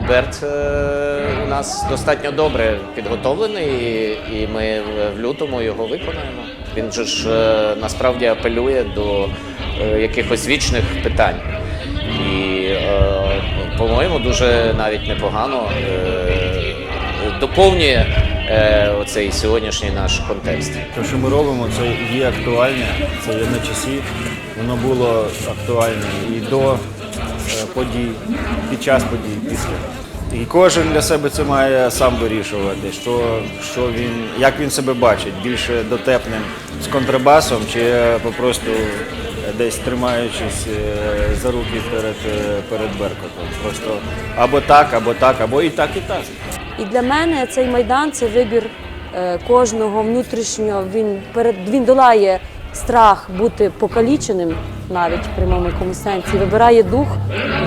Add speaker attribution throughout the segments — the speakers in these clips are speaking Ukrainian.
Speaker 1: Альберт е, у нас достатньо добре підготовлений, і- ми в- лютому його виконаємо. Він же ж е, насправді апелює до е, якихось вічних питань. І, по-моєму, дуже навіть непогано доповнює оцей сьогоднішній наш контекст.
Speaker 2: Те, що ми робимо, це є актуальне, це є на часі. Воно було актуальне і до подій, під час подій, після. І кожен для себе це має сам вирішувати, що, що він, як він себе бачить, більше дотепним з контрабасом чи попросту десь тримаючись е, за руки перед, е, перед Беркутом. Просто або так, або так, або і так, і так.
Speaker 3: І для мене цей майдан це вибір е, кожного внутрішнього. Він перед він долає страх бути покаліченим, навіть в прямому якомусь сенсі. Вибирає дух,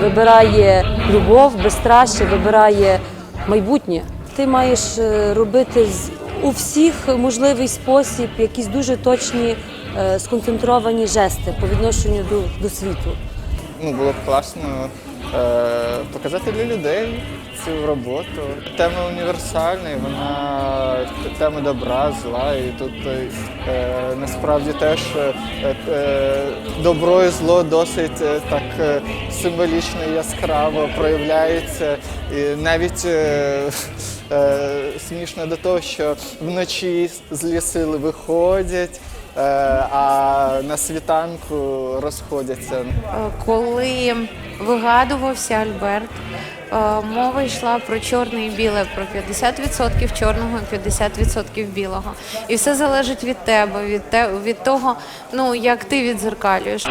Speaker 3: вибирає любов, безстрашя, вибирає майбутнє. Ти маєш е, робити з у всіх можливий спосіб якісь дуже точні е, сконцентровані жести по відношенню до, до світу.
Speaker 4: Ну, було б класно е, показати для людей цю роботу. Тема універсальна, вона тема добра, зла, і тут е, насправді теж е, е, добро і зло досить е, так е, символічно і яскраво проявляється. І навіть е, е, смішно до того, що вночі злі сили виходять. Е, А на світанку розходяться.
Speaker 5: Е, коли вигадувався Альберт, е, мова йшла про чорне і біле, про 50% чорного і 50% білого. І все залежить від тебе, від те, від того, ну як ти відзеркалюєш.